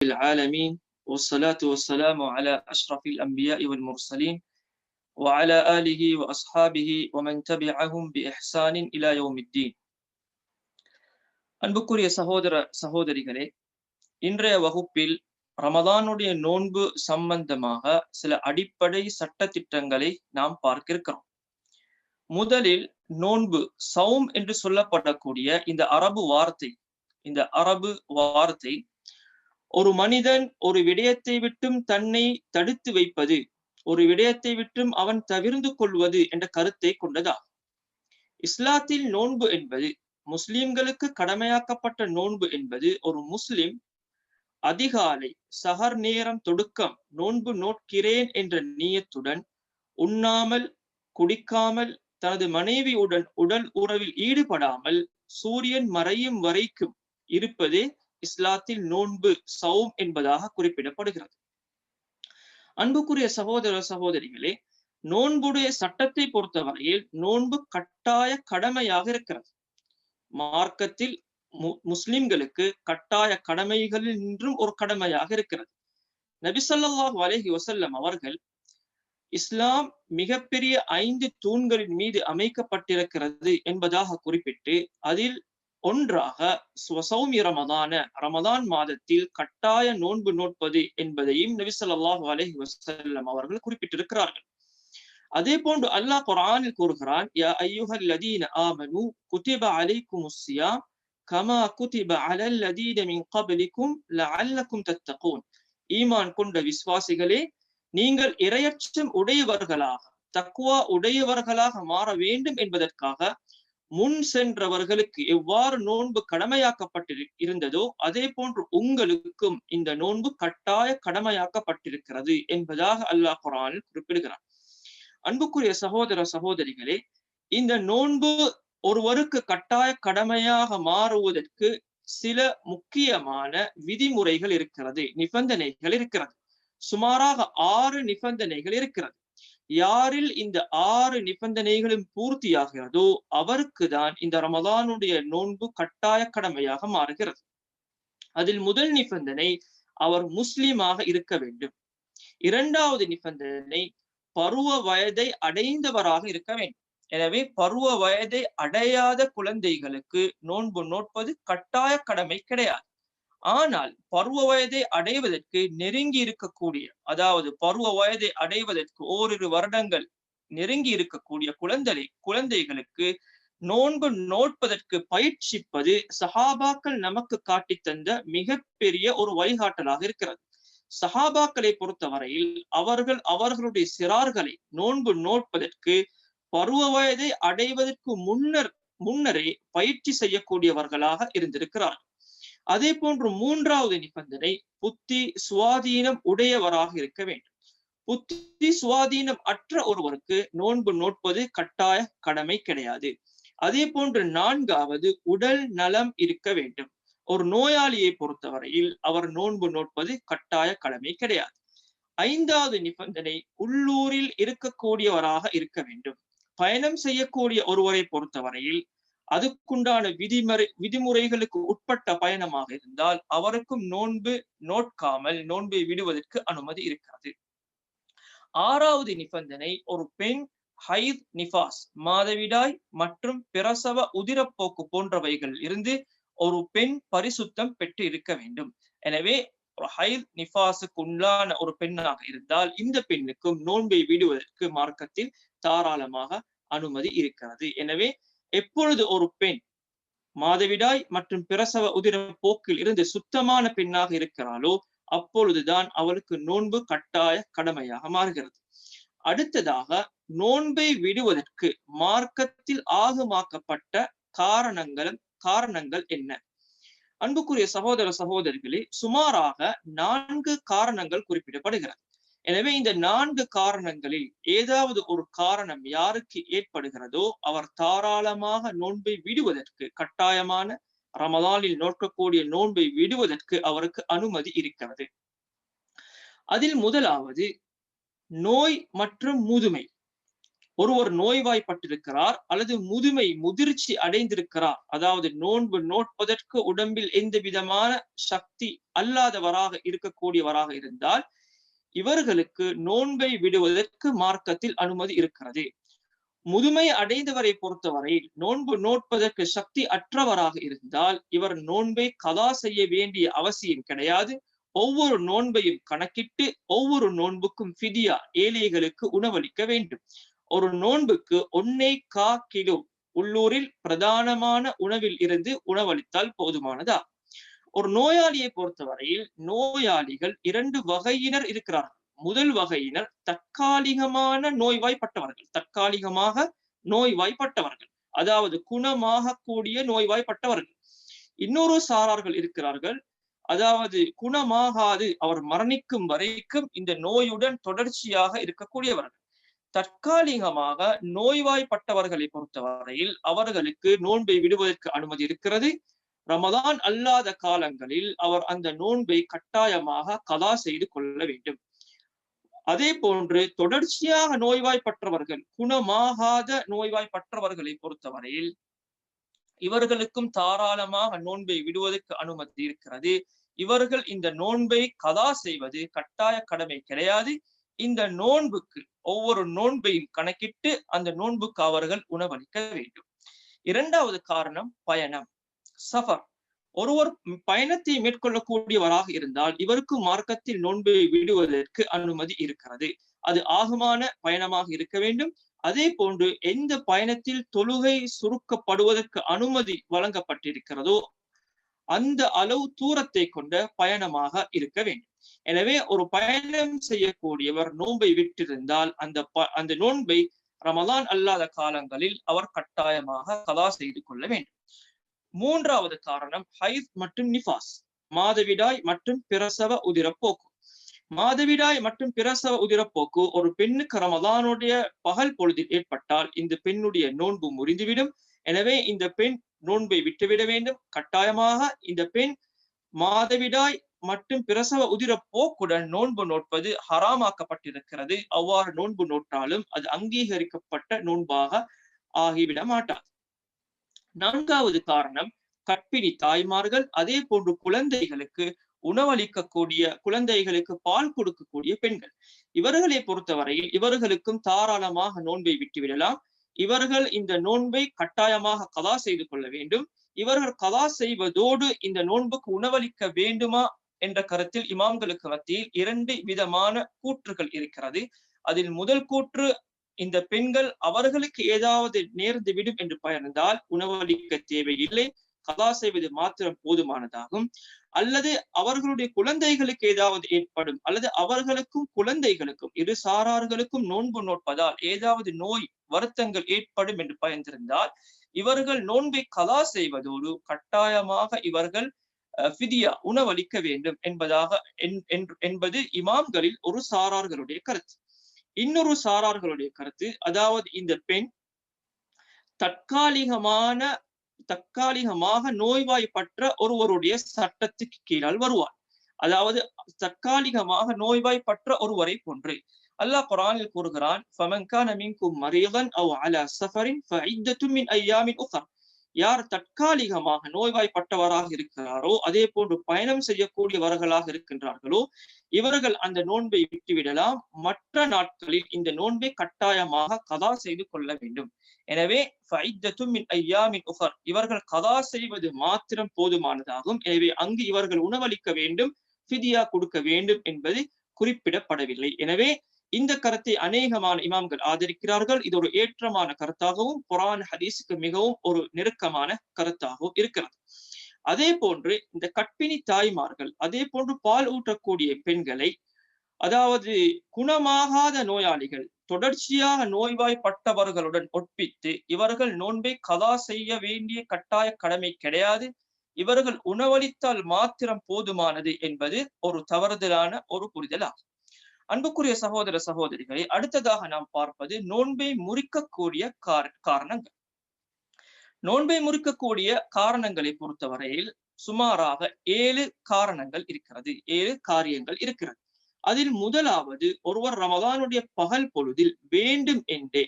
العالمين والصلاة والسلام على أشرف الأنبياء والمرسلين وعلى آله وأصحابه ومن تبعهم بإحسان إلى يوم الدين அன்புக்குரிய சகோதர சகோதரிகளே இன்றைய வகுப்பில் ரமதானுடைய நோன்பு சம்பந்தமாக சில அடிப்படை சட்ட திட்டங்களை நாம் பார்க்க இருக்கிறோம் முதலில் நோன்பு சௌம் என்று சொல்லப்படக்கூடிய இந்த அரபு வார்த்தை இந்த அரபு வார்த்தை ஒரு மனிதன் ஒரு விடயத்தை விட்டும் தன்னை தடுத்து வைப்பது ஒரு விடயத்தை விட்டும் அவன் தவிர்ந்து கொள்வது என்ற கருத்தை கொண்டதா? இஸ்லாத்தில் நோன்பு என்பது முஸ்லிம்களுக்கு கடமையாக்கப்பட்ட நோன்பு என்பது ஒரு முஸ்லிம் அதிகாலை சஹர் நேரம் தொடுக்கம் நோன்பு நோட்கிறேன் என்ற நீயத்துடன் உண்ணாமல் குடிக்காமல் தனது மனைவியுடன் உடல் உறவில் ஈடுபடாமல் சூரியன் மறையும் வரைக்கும் இருப்பதே இஸ்லாத்தில் நோன்பு சௌம் என்பதாக குறிப்பிடப்படுகிறது. அன்புக்குரிய சகோதர சகோதரிகளே நோன்புடைய சட்டத்தை பொறுத்தவரையில் நோன்பு கட்டாய கடமையாக இருக்கிறது. மார்க்கத்தில் முஸ்லிம்களுக்கு கட்டாய கடமைகளில் நின்றும் ஒரு கடமையாக இருக்கிறது. நபிசல்லாஹ் அலஹி வசல்லம் அவர்கள் இஸ்லாம் மிகப்பெரிய ஐந்து தூண்களின் மீது அமைக்கப்பட்டிருக்கிறது என்பதாக குறிப்பிட்டு அதில் ஒன்றாக சௌமி ரமதான ரமதான் மாதத்தில் கட்டாய நோன்பு நோட்பது என்பதையும் நபிசல்லாஹு அலஹி வசல்லம் அவர்கள் குறிப்பிட்டிருக்கிறார்கள். அதே போன்று அல்லாஹ் குரானில் கூறுகிறான் யா ஐயுஹல் லதீன ஆமனு குதிப அலைக்கும் சியாம் கமா குதிப அலல் லதீன மின் கபலிக்கும் லஅல்லக்கும் தத்தகூன் ஈமான் கொண்ட விசுவாசிகளே நீங்கள் இரையச்சம் உடையவர்களாக தக்குவா உடையவர்களாக மாற வேண்டும் என்பதற்காக முன் சென்றவர்களுக்கு எவ்வாறு நோன்பு கடமையாக்கப்பட்டு இருந்ததோ அதே போன்று உங்களுக்கும் இந்த நோன்பு கட்டாய கடமையாக்கப்பட்டிருக்கிறது என்பதாக அல்லாஹ் குரானில் குறிப்பிடுகிறார் அன்புக்குரிய சகோதர சகோதரிகளே இந்த நோன்பு ஒருவருக்கு கட்டாய கடமையாக மாறுவதற்கு சில முக்கியமான விதிமுறைகள் இருக்கிறது நிபந்தனைகள் இருக்கிறது. சுமாராக ஆறு நிபந்தனைகள் இருக்கிறது. யாரில் இந்த ஆறு நிபந்தனைகளும் பூர்த்தியாகிறதோ அவருக்கு தான் இந்த ரமதானுடைய நோன்பு கட்டாய கடமையாக மாறுகிறது. அதில் முதல் நிபந்தனை அவர் முஸ்லிமாக இருக்க வேண்டும். இரண்டாவது நிபந்தனை பருவ வயதை அடைந்தவராக இருக்க வேண்டும். எனவே பருவ வயதை அடையாத குழந்தைகளுக்கு நோன்பு நோட்பது கட்டாய கடமை கிடையாது. ஆனால் பருவ வயதை அடைவதற்கு நெருங்கி இருக்கக்கூடிய அதாவது பருவ வயதை அடைவதற்கு ஓரிரு வருடங்கள் நெருங்கி இருக்கக்கூடிய குழந்தை குழந்தைகளுக்கு நோன்பு நோட்பதற்கு பயிற்சிப்பது சஹாபாக்கள் நமக்கு காட்டி தந்த மிகப்பெரிய ஒரு வழிகாட்டலாக இருக்கிறது. சஹாபாக்களை பொறுத்தவரையில் அவர்கள் அவர்களுடைய சிறார்களை நோன்பு நோட்பதற்கு பருவ வயதை அடைவதற்கு முன்னர் முன்னரே பயிற்சி செய்யக்கூடியவர்களாக இருந்திருக்கிறார்கள். அதே போன்று மூன்றாவது நிபந்தனை புத்தி சுவாதீனம் உடையவராக இருக்க வேண்டும். புத்தி சுவாதீனம் அற்ற ஒருவருக்கு நோன்பு நோட்பது கட்டாய கடமை கிடையாது. அதே போன்று நான்காவது உடல் நலம் இருக்க வேண்டும். ஒரு நோயாளியை பொறுத்தவரையில் அவர் நோன்பு நோட்பது கட்டாய கடமை கிடையாது. ஐந்தாவது நிபந்தனை உள்ளூரில் இருக்கக்கூடியவராக இருக்க வேண்டும். பயணம் செய்யக்கூடிய ஒருவரை பொறுத்தவரையில் அதுக்குண்டான விதிமுறை விதிமுறைகளுக்கு உட்பட்ட பயணமாக இருந்தால் அவருக்கும் நோன்பு நோட்காமல் நோன்பை விடுவதற்கு அனுமதி இருக்காது. ஆறாவது நிபந்தனை ஒரு பெண் ஹைத் நிஃபாஸ் மாதவிடாய் மற்றும் பிரசவ உதிரப்போக்கு போன்றவைகள் இருந்து ஒரு பெண் பரிசுத்தம் பெற்று இருக்க வேண்டும். எனவே ஒரு ஹைத் நிஃபாஸுக்கு உள்ளான ஒரு பெண்ணாக இருந்தால் இந்த பெண்ணுக்கும் நோன்பை விடுவதற்கு மார்க்கத்தில் தாராளமாக அனுமதி இருக்கிறது எனவே எப்பொழுது ஒரு பெண் மாதவிடாய் மற்றும் பிரசவ உதிர போக்கில் இருந்து சுத்தமான பெண்ணாக இருக்கிறாளோ அப்பொழுதுதான் அவளுக்கு நோன்பு கட்டாய கடமையாக மாறுகிறது. அடுத்ததாக நோன்பை விடுவதற்கு மார்க்கத்தில் ஆகுமாக்கப்பட்ட காரணங்கள் காரணங்கள் என்ன? அன்புக்குரிய சகோதர சகோதரிகளே சுமாராக நான்கு காரணங்கள் குறிப்பிடப்படுகிறது. எனவே இந்த நான்கு காரணங்களில் ஏதாவது ஒரு காரணம் யாருக்கு ஏற்படுகிறதோ அவர் தாராளமாக நோன்பை விடுவதற்கு கட்டாயமான ரமதானில் நோக்கக்கூடிய நோன்பை விடுவதற்கு அவருக்கு அனுமதி இருக்கிறது. அதில் முதலாவது நோய் மற்றும் முதுமை. ஒருவர் நோய்வாய்ப்பட்டிருக்கிறார் அல்லது முதுமை முதிர்ச்சி அடைந்திருக்கிறார். அதாவது நோன்பு நோட்பதற்கு உடம்பில் எந்த விதமான சக்தி அல்லாதவராக இருக்கக்கூடியவராக இருந்தால் இவர்களுக்கு நோன்பை விடுவதற்கு மார்க்கத்தில் அனுமதி இருக்கிறது. முதுமை அடைந்தவரை பொறுத்தவரையில் நோன்பு நோட்பதற்கு சக்தி அற்றவராக இருந்தால் இவர் நோன்பை கதா செய்ய வேண்டிய அவசியம் கிடையாது. ஒவ்வொரு நோன்பையும் கணக்கிட்டு ஒவ்வொரு நோன்புக்கும் ஃபிதியா ஏழைகளுக்கு உணவளிக்க வேண்டும். ஒரு நோன்புக்கு ஒன்னே கா கிலோ உள்ளூரில் பிரதானமான உணவில் இருந்து உணவளித்தால் போதுமானதா? ஒரு நோயாளியை பொறுத்தவரையில் நோயாளிகள் இரண்டு வகையினர் இருக்கிறார்கள். முதல் வகையினர் தற்காலிகமான நோய்வாய்ப்பட்டவர்கள். தற்காலிகமாக நோய்வாய்ப்பட்டவர்கள். அதாவது குணமாக கூடிய நோய்வாய்ப்பட்டவர்கள். இன்னொரு சாரார்கள் இருக்கிறார்கள். அதாவது குணமாகாது. அவர் மரணிக்கும் வரைக்கும் இந்த நோயுடன் தொடர்ச்சியாக இருக்கக்கூடியவர்கள். தற்காலிகமாக நோய்வாய்ப்பட்டவர்களை பொறுத்தவரையில் அவர்களுக்கு நோன்பை விடுவதற்கு அனுமதி இருக்கிறது. ரமதான் அல்லாத காலங்களில் அவர் அந்த நோன்பை கட்டாயமாக கதா செய்து கொள்ள வேண்டும். அதே போன்று தொடர்ச்சியாக நோய்வாய்ப்பற்றவர்கள் குணமாகாத நோய்வாய்ப்பற்றவர்களை பொறுத்தவரையில் இவர்களுக்கும் தாராளமாக நோன்பை விடுவதற்கு அனுமதி இருக்கிறது. இவர்கள் இந்த நோன்பை கதா செய்வது கட்டாய கடமை கிடையாது. இந்த நோன்புக்கு ஒவ்வொரு நோன்பையும் கணக்கிட்டு அந்த நோன்புக்கு அவர்கள் உணவளிக்க வேண்டும். இரண்டாவது காரணம் பயணம். சஃபர். ஒருவர் பயணத்தை மேற்கொள்ளக்கூடியவராக இருந்தால் இவருக்கு மார்க்கத்தில் நோன்பை விடுவதற்கு அனுமதி இருக்கிறது. அது ஆகமான பயணமாக இருக்க வேண்டும். அதே போன்று எந்த பயணத்தில் தொழுகை சுருக்கப்படுவதற்கு அனுமதி வழங்கப்பட்டிருக்கிறதோ அந்த அளவு தூரத்தை கொண்ட பயணமாக இருக்க வேண்டும். எனவே ஒரு பயணம் செய்யக்கூடியவர் நோன்பை விட்டிருந்தால் அந்த அந்த நோன்பை ரமலான் அல்லாத காலங்களில் அவர் கட்டாயமாக கதா செய்து கொள்ள வேண்டும். மூன்றாவது காரணம் ஹைத் மற்றும் நிஃபாஸ். மாதவிடாய் மற்றும் பிரசவ உதிரப்போக்கு. மாதவிடாய் மற்றும் பிரசவ உதிரப்போக்கு ஒரு பெண்ணுக்கு ரமதானுடைய பகல் பொழுதில் ஏற்பட்டால் இந்த பெண்ணுடைய நோன்பு முறிந்துவிடும். எனவே இந்த பெண் நோன்பை விட்டுவிட வேண்டும். கட்டாயமாக இந்த பெண் மாதவிடாய் மற்றும் பிரசவ உதிர போக்குடன் நோன்பு நோட்பது ஹராமாக்கப்பட்டிருக்கிறது. அவ்வாறு நோன்பு நோட்டாலும் அது அங்கீகரிக்கப்பட்ட நோன்பாக ஆகிவிட மாட்டார் நான்காவது காரணம் கற்பிணி தாய்மார்கள் அதே போன்று குழந்தைகளுக்கு உணவளிக்கக்கூடிய குழந்தைகளுக்கு பால் கொடுக்கக்கூடிய பெண்கள். இவர்களை பொறுத்தவரையில் இவர்களுக்கும் தாராளமாக நோன்பை விட்டுவிடலாம். இவர்கள் இந்த நோன்பை கட்டாயமாக கதா செய்து கொள்ள வேண்டும். இவர்கள் கதா செய்வதோடு இந்த நோன்புக்கு உணவளிக்க வேண்டுமா என்ற கருத்தில் இமாம்களுக்கு மத்தியில் இரண்டு விதமான கூற்றுகள் இருக்கிறது. அதில் முதல் கூற்று இந்த பெண்கள் அவர்களுக்கு ஏதாவது நேர்ந்து விடும் என்று பயந்தால் உணவளிக்க தேவையில்லை. கதா செய்வது மாத்திரம் போதுமானதாகும். அல்லது அவர்களுடைய குழந்தைகளுக்கு ஏதாவது ஏற்படும் அல்லது அவர்களுக்கும் குழந்தைகளுக்கும் இரு சாரார்களுக்கும் நோன்பு நோட்பதால் ஏதாவது நோய் வருத்தங்கள் ஏற்படும் என்று பயந்திருந்தால் இவர்கள் நோன்பை கதா செய்வதோடு கட்டாயமாக இவர்கள் ஃபிதியா உணவளிக்க வேண்டும் என்பதாக என்பது இமாம்களில் ஒரு சாரார்களுடைய கருத்து. இன்னொரு சாரார்களுடைய கருத்து அதாவது இந்த பெண் தற்காலிகமான தற்காலிகமாக நோய்வாய்ப்பற்ற ஒருவருடைய சட்டத்துக்கு கீழால் வருவார் அதாவது தற்காலிகமாக நோய்வாய்ப்பற்ற ஒருவரை போன்று. அல்லாஹ் குரானில் கூறுகிறான் ஃபமன்கான மின்கும் மரீதன் அவ் அலா சஃபரின் ஃபஇத்தத்தும் மின் ஐயாமின் உகர் யார் தற்காலிகமாக நோய்வாய்ப்பட்டவராக இருக்கிறாரோ அதே போன்று பயணம் செய்யக்கூடியவர்களாக இருக்கின்றார்களோ இவர்கள் அந்த நோன்பை விட்டுவிடலாம். மற்ற நாட்களில் இந்த நோன்பை கட்டாயமாக கதா செய்து கொள்ள வேண்டும். எனவே ஐயாமின் இவர்கள் கதா செய்வது மாத்திரம் போதுமானதாகும். எனவே அங்கு இவர்கள் உணவளிக்க வேண்டும் ஃபிதியா கொடுக்க வேண்டும் என்பது குறிப்பிடப்படவில்லை. எனவே இந்த கருத்தை அநேகமான இமாம்கள் ஆதரிக்கிறார்கள். இது ஒரு ஏற்றமான கருத்தாகவும் குரான் ஹதீஸுக்கு மிகவும் ஒரு நெருக்கமான கருத்தாகவும் இருக்கிறது. அதே போன்று இந்த கற்பிணி தாய்மார்கள் அதே போன்று பால் ஊற்றக்கூடிய பெண்களை அதாவது குணமாகாத நோயாளிகள் தொடர்ச்சியாக நோய்வாய்ப்பட்டவர்களுடன் ஒப்பித்து இவர்கள் நோன்பை கதா செய்ய வேண்டிய கட்டாய கடமை கிடையாது. இவர்கள் உணவளித்தால் மாத்திரம் போதுமானது என்பது ஒரு தவறுதலான ஒரு புரிதலாகும். அன்புக்குரிய சகோதர சகோதரிகளை அடுத்ததாக நாம் பார்ப்பது நோன்பை முறிக்கக்கூடிய காரணங்கள். நோன்பை முறிக்கக்கூடிய காரணங்களை பொறுத்தவரையில் சுமாராக ஏழு காரணங்கள் இருக்கிறது. ஏழு காரியங்கள் இருக்கிறது. அதில் முதலாவது ஒருவர் ரமதானுடைய பகல் பொழுதில் வேண்டும் என்றே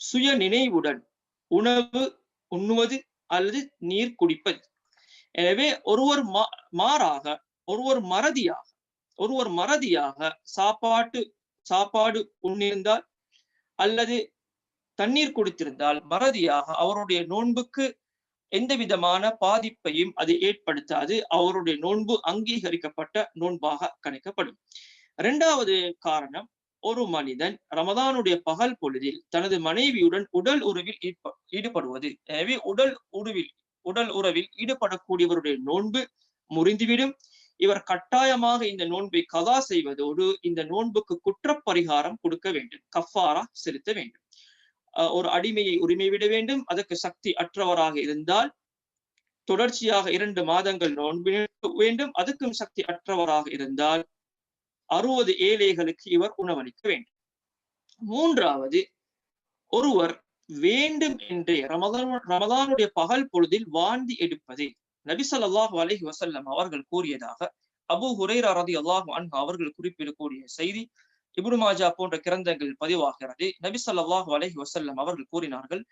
சுய நினைவுடன் உணவு உண்ணுவது அல்லது நீர் குடிப்பது. எனவே ஒருவர் மா மாறாக ஒருவர் மறதியாக ஒருவர் மறதியாக சாப்பாட்டு சாப்பாடு உண்ணிருந்தால் அல்லது தண்ணீர் குடித்திருந்தால் மறதியாக அவருடைய நோன்புக்கு எந்த விதமான பாதிப்பையும் அது ஏற்படுத்தாது. அவருடைய நோன்பு அங்கீகரிக்கப்பட்ட நோன்பாக கணிக்கப்படும். இரண்டாவது காரணம் ஒரு மனிதன் ரமதானுடைய பகல் பொழுதில் தனது மனைவியுடன் உடல் உறவில் ஈடுபடுவது. எனவே உடல் உறவில் உடல் உறவில் ஈடுபடக்கூடியவருடைய நோன்பு முறிந்துவிடும். இவர் கட்டாயமாக இந்த நோன்பை கதா செய்வதோடு இந்த நோன்புக்கு குற்றப்பரிகாரம் கொடுக்க வேண்டும் கஃபாரா செலுத்த வேண்டும். ஒரு அடிமையை உரிமை விட வேண்டும் அதற்கு சக்தி அற்றவராக இருந்தால் தொடர்ச்சியாக இரண்டு மாதங்கள் நோன்பு வேண்டும் அதுக்கும் சக்தி அற்றவராக இருந்தால் அறுபது ஏழைகளுக்கு இவர் உணவளிக்க வேண்டும். மூன்றாவது ஒருவர் வேண்டும் என்றே ரமதான் ரமதானுடைய பகல் பொழுதில் வாந்தி எடுப்பது நபிசல்லாஹு அலஹி வசல்லம் அவர்கள் கூறியதாக அபு ஹுரேரா ரதி அல்லாஹு அன்ஹு அவர்கள் குறிப்பிடக்கூடிய செய்தி இபுடு போன்ற கிரந்தங்கள் பதிவாகிறது. நபி சல்லாஹு அலஹி வசல்லம் அவர்கள் கூறினார்கள்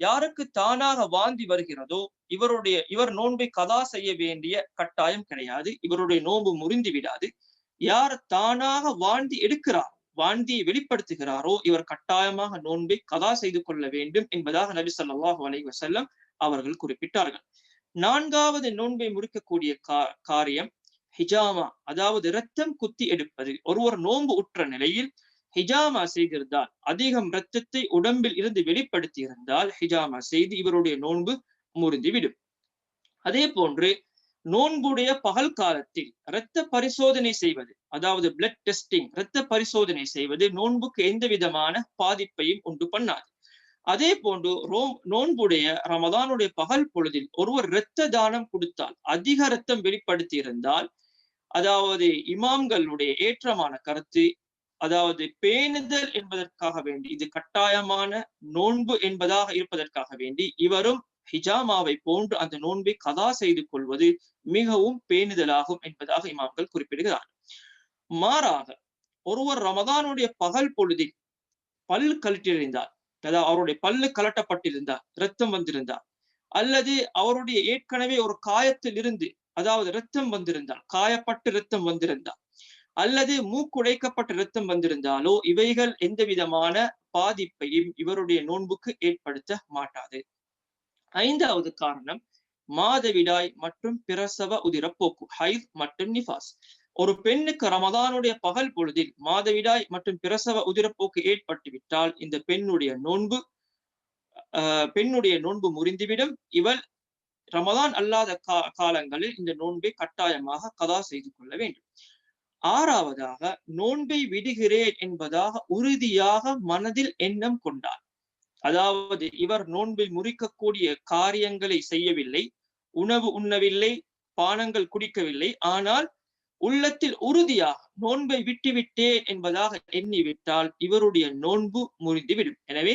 யாருக்கு தானாக வாந்தி வருகிறதோ இவருடைய இவர் நோன்பை கதா செய்ய வேண்டிய கட்டாயம் கிடையாது. இவருடைய நோன்பு முறிந்து விடாது. யார் தானாக வாந்தி எடுக்கிறார் வாந்தியை வெளிப்படுத்துகிறாரோ இவர் கட்டாயமாக நோன்பை கதா செய்து கொள்ள வேண்டும் என்பதாக நபி சொல்லாஹு அலைஹி வசல்லம் அவர்கள் குறிப்பிட்டார்கள். நான்காவது நோன்பை முறிக்கக்கூடிய கா காரியம் ஹிஜாமா அதாவது இரத்தம் குத்தி எடுப்பது. ஒருவர் நோன்பு உற்ற நிலையில் ஹிஜாமா செய்திருந்தால் அதிகம் இரத்தத்தை உடம்பில் இருந்து வெளிப்படுத்தி இருந்தால் ஹிஜாமா செய்து இவருடைய நோன்பு முறிந்துவிடும். அதே போன்று நோன்புடைய பகல் காலத்தில் இரத்த பரிசோதனை செய்வது அதாவது பிளட் டெஸ்டிங் இரத்த பரிசோதனை செய்வது நோன்புக்கு எந்த விதமான பாதிப்பையும் உண்டு பண்ணாது. அதே போன்று ரோம் நோன்புடைய ரமதானுடைய பகல் பொழுதில் ஒருவர் இரத்த தானம் கொடுத்தால் அதிக ரத்தம் வெளிப்படுத்தி இருந்தால் அதாவது இமாம்களுடைய ஏற்றமான கருத்து அதாவது பேணுதல் என்பதற்காக வேண்டி இது கட்டாயமான நோன்பு என்பதாக இருப்பதற்காக வேண்டி இவரும் ஹிஜாமாவை போன்று அந்த நோன்பை கதா செய்து கொள்வது மிகவும் பேணுதலாகும் என்பதாக இமாம்கள் குறிப்பிடுகிறார். மாறாக ஒருவர் ரமதானுடைய பகல் பொழுதில் பல் கழட்டியிருந்தார் அதாவது அவருடைய பல்லு கலட்டப்பட்டிருந்தார் ரத்தம் வந்திருந்தார். அல்லது அவருடைய ஏற்கனவே ஒரு காயத்தில் இருந்து அதாவது ரத்தம் வந்திருந்தால் காயப்பட்டு ரத்தம் வந்திருந்தார் அல்லது மூக்குடைக்கப்பட்ட ரத்தம் வந்திருந்தாலோ இவைகள் எந்த விதமான பாதிப்பையும் இவருடைய நோன்புக்கு ஏற்படுத்த மாட்டாது. ஐந்தாவது காரணம் மாதவிடாய் மற்றும் பிரசவ உதிரப்போக்கு ஹைத் மற்றும் நிஃபாஸ். ஒரு பெண்ணுக்கு ரமதானுடைய பகல் பொழுதில் மாதவிடாய் மற்றும் பிரசவ உதிரப்போக்கு ஏற்பட்டு விட்டால் இந்த பெண்ணுடைய நோன்பு பெண்ணுடைய நோன்பு முறிந்துவிடும். இவள் ரமதான் அல்லாத கா காலங்களில் இந்த நோன்பை கட்டாயமாக கதா செய்து கொள்ள வேண்டும். ஆறாவதாக நோன்பை விடுகிறேன் என்பதாக உறுதியாக மனதில் எண்ணம் கொண்டார் அதாவது இவர் நோன்பை முறிக்கக்கூடிய காரியங்களை செய்யவில்லை உணவு உண்ணவில்லை பானங்கள் குடிக்கவில்லை. ஆனால் உள்ளத்தில் உறுதியாக நோன்பை விட்டுவிட்டேன் என்பதாக எண்ணிவிட்டால் இவருடைய நோன்பு முறிந்துவிடும். எனவே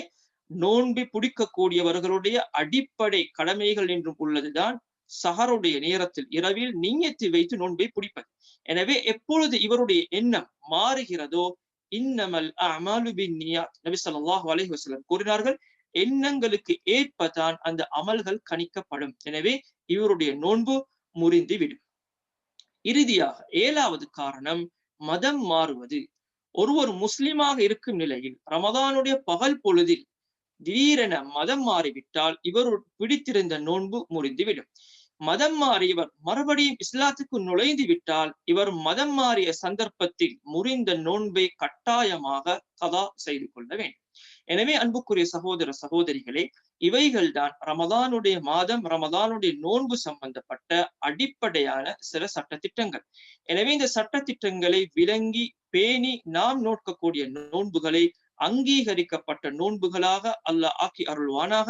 நோன்பை பிடிக்கக்கூடியவர்களுடைய அடிப்படை கடமைகள் என்றும் உள்ளதுதான் சஹருடைய நேரத்தில் இரவில் நீயத்தை வைத்து நோன்பை பிடிப்பது. எனவே எப்பொழுது இவருடைய எண்ணம் மாறுகிறதோ இன்னமல் அமலு பின் நியாத் நபி ஸல்லல்லாஹு அலஹி வசலம் கூறினார்கள். எண்ணங்களுக்கு ஏற்பதான் அந்த அமல்கள் கணிக்கப்படும். எனவே இவருடைய நோன்பு முறிந்து விடும் இறுதியாக ஏழாவது காரணம் மதம் மாறுவது. ஒருவர் முஸ்லிமாக இருக்கும் நிலையில் ரமதானுடைய பகல் பொழுதில் திடீரென மதம் மாறிவிட்டால் இவர் பிடித்திருந்த நோன்பு முறிந்துவிடும். மதம் மாறியவர் மறுபடியும் இஸ்லாத்துக்கு நுழைந்து விட்டால் இவர் மதம் மாறிய சந்தர்ப்பத்தில் முறிந்த நோன்பை கட்டாயமாக கதா செய்து கொள்ள வேண்டும். எனவே அன்புக்குரிய சகோதர சகோதரிகளே இவைகள்தான் ரமதானுடைய மாதம் ரமதானுடைய நோன்பு சம்பந்தப்பட்ட அடிப்படையான சில சட்டத்திட்டங்கள். எனவே இந்த சட்டத்திட்டங்களை விளங்கி பேணி நாம் நோக்கக்கூடிய நோன்புகளை அங்கீகரிக்கப்பட்ட நோன்புகளாக அல்லாஹ் ஆக்கி அருள்வானாக.